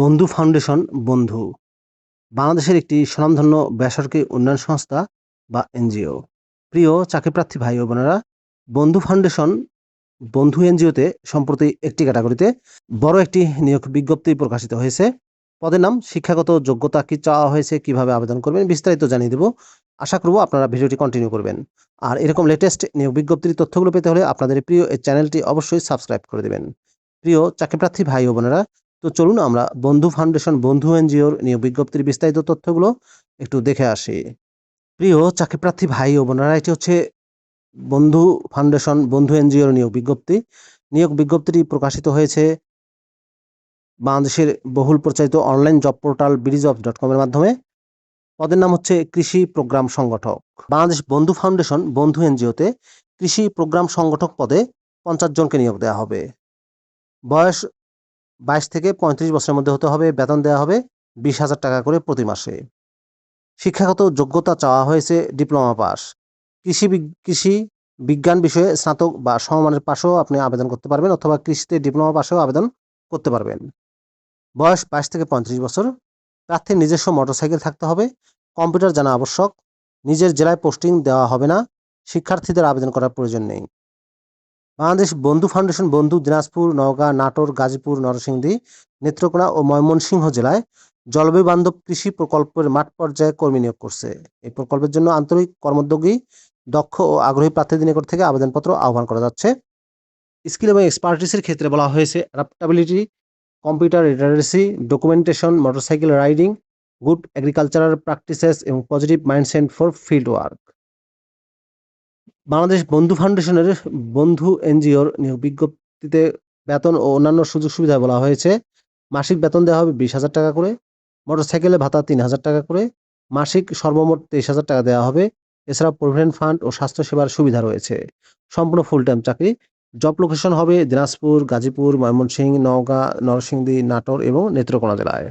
বন্ধু ফাউন্ডেশন বন্ধু, বাংলাদেশের একটি স্বনামধন্য বেসরকারি উন্নয়ন সংস্থা বা এনজিও। প্রিয় চাকরিপ্রার্থী ভাই ও বোনেরা, বন্ধু ফাউন্ডেশন বন্ধু এনজিওতে সম্প্রতি একটি ক্যাটাগরিতে বড় একটি নিয়োগ বিজ্ঞপ্তি প্রকাশিত হয়েছে। পদের নাম, শিক্ষাগত যোগ্যতা কি চাওয়া হয়েছে, কীভাবে আবেদন করবেন, বিস্তারিত জানিয়ে দেব। আশা করব আপনারা ভিডিওটি কন্টিনিউ করবেন। আর এরকম লেটেস্ট নিয়োগ বিজ্ঞপ্তির তথ্যগুলো পেতে হলে আপনাদের প্রিয় এই চ্যানেলটি অবশ্যই সাবস্ক্রাইব করে দেবেন। প্রিয় চাকরিপ্রার্থী ভাই ও বোনেরা তো চলুন আমরা বন্ধু ফাউন্ডেশন, বন্ধু এনজিওর নিয়োগ বিজ্ঞপ্তির বিস্তারিত তথ্যগুলো একটু দেখে আসি। প্রিয় চাকরিপ্রার্থী ভাই ও বোনেরা, এটি হচ্ছে বন্ধু ফাউন্ডেশন, বন্ধু এনজিওর নিয়োগ বিজ্ঞপ্তি। নিয়োগ বিজ্ঞপ্তিটি প্রকাশিত হয়েছে বাংলাদেশের বহুল প্রচারিত online job portal of dot কমের মাধ্যমে। পদের নাম হচ্ছে কৃষি প্রোগ্রাম সংগঠক। বাংলাদেশ বন্ধু ফাউন্ডেশন, বন্ধু এনজিওতে কৃষি প্রোগ্রাম সংগঠক পদে পঞ্চাশ জনকে নিয়োগ দেওয়া হবে। বয়স বাইশ থেকে পঁয়ত্রিশ বছরের মধ্যে হতে হবে, বেতন দেওয়া হবে বিশ হাজার টাকা করে প্রতি মাসে। শিক্ষাগত যোগ্যতা চাওয়া হয়েছে, ডিপ্লোমা পাস। কৃষি কৃষি বিজ্ঞান বিষয়ে স্নাতক বা সমমানের পাশেও আপনি আবেদন করতে পারবেন অথবা কৃষিতে ডিপ্লোমা পাশেও আবেদন করতে পারবেন। বয়স বাইশ থেকে পঁয়ত্রিশ বছর। প্রার্থীর নিজস্ব মোটরসাইকেল থাকতে হবে। কম্পিউটার জানা আবশ্যক। নিজের জেলায় পোস্টিং দেওয়া হবে না। শিক্ষার্থীদের আবেদন করার প্রয়োজন নেই। বাংলাদেশ বন্ধু ফাউন্ডেশন, বন্ধু দিনাজপুর, নওগাঁ, নাটোর, গাজীপুর, নরসিংদী, নেত্রকোনা ও ময়মনসিংহ জেলায় জলবায়ু বান্ধব কৃষি প্রকল্পের মাঠ পর্যায়ে কর্মী নিয়োগ করছে। এই প্রকল্পের জন্য আন্তরিক কর্মোদ্যোগী, দক্ষ ও আগ্রহী প্রার্থীদের নিকট থেকে আবেদনপত্র আহ্বান করা যাচ্ছে। স্কিল এবং এক্সপার্টিসের ক্ষেত্রে বলা হয়েছে adaptability computer literacy documentation motorcycle riding good agricultural practices এবং positive mindset for field work Bangladesh বন্ধু ফাউন্ডেশনের বন্ধু এনজিওর নিয়োগ বিজ্ঞপ্তিতে বেতন ও অন্যান্য সুযোগ সুবিধা বলা হয়েছে। মাসিক বেতন দেওয়া হবে বিশ হাজার টাকা করে, মোটরসাইকেলে ভাতা তিন হাজার টাকা করে, মাসিক সর্বমোট তেইশ হাজার টাকা দেওয়া হবে। এছাড়া প্রভিডেন্ট ফান্ড ও স্বাস্থ্যসেবার সুবিধা রয়েছে। সম্পূর্ণ ফুল টাইম চাকরি। জব লোকেশন হবে দিনাজপুর, গাজীপুর, ময়মনসিংহ, নওগাঁ, নরসিংদী, নাটোর এবং নেত্রকোনা জেলায়।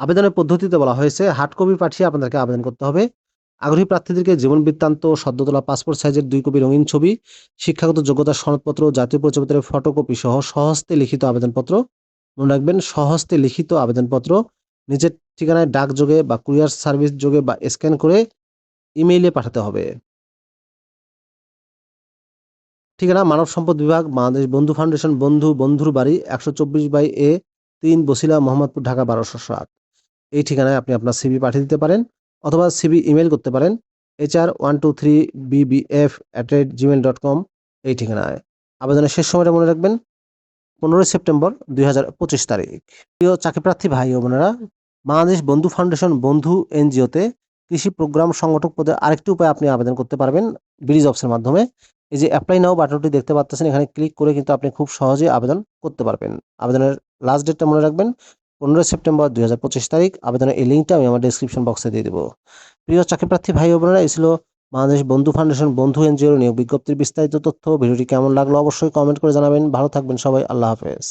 আবেদনের পদ্ধতিতে বলা হয়েছে, হার্ড কপি পাঠিয়ে আপনাদেরকে আবেদন করতে হবে। আগ্রহী প্রার্থীদেরকে জীবন বৃত্তান্ত, সদ্যতলা পাসপোর্ট সাইজের দুই কপি রঙিন ছবি, শিক্ষাগত যোগ্যতা সনদপত্র, জাতীয় পরিচয়পত্রের ফটোকপি সহ সহস্তে লিখিত আবেদনপত্র। মনে রাখবেন, সহস্তে লিখিত আবেদনপত্র। নিজের ঠিকানায় ডাক যোগে বা কুরিয়ার সার্ভিস যোগে বা স্ক্যান করে ইমেইলে পাঠাতে হবে। ঠিকানা, মানব সম্পদ বিভাগ, বাংলাদেশ বন্ধু ফাউন্ডেশন, বন্ধু, বন্ধুর বাড়ি, একশো চব্বিশ বাই এ তিন বসিলা মোহাম্মদপুর, ঢাকা, বারোশো সাত। এই ঠিকানায় আপনি আপনার সিবি পাঠিয়ে দিতে পারেন। অথবা সিবি ইমেল করতে পারেন HR one two three BBF at rate Gmail dot com এই ঠিকানায়। আবেদনের শেষ সময়টা মনে রাখবেন, পনেরোই সেপ্টেম্বর দুই হাজার পঁচিশ তারিখ। প্রিয় চাকরিপ্রার্থী ভাই ও বোনেরা, বাংলাদেশ বন্ধু ফাউন্ডেশন বন্ধু এনজিওতে কৃষি প্রোগ্রাম সংগঠক পদে আরেকটি উপায়ে আপনি আবেদন করতে পারবেন ব্রিজ অফিসের মাধ্যমে। এই যে অ্যাপ্লাই নাও বাটনটি দেখতে পাচ্ছেন এখানে ক্লিক করে কিন্তু আপনি খুব সহজেই আবেদন করতে পারবেন। আবেদনের লাস্ট ডেটটা মনে রাখবেন পনেরোই সেপ্টেম্বর দুই হাজার পঁচিশ তারিখ। আবেদনের এই লিঙ্কটা আমি আমার ডিসক্রিপশন বক্সে দিয়ে দেবো। প্রিয় চাকরিপ্রার্থী ভাই বোনেরা, এই ছিল বাংলাদেশ বন্ধু ফাউন্ডেশন বন্ধু এনজিওর নিয়োগ বিজ্ঞপ্তির বিস্তারিত তথ্য। ভিডিওটি কেমন লাগল অবশ্যই কমেন্ট করে জানাবেন। ভালো থাকবেন সবাই। আল্লাহ হাফেজ।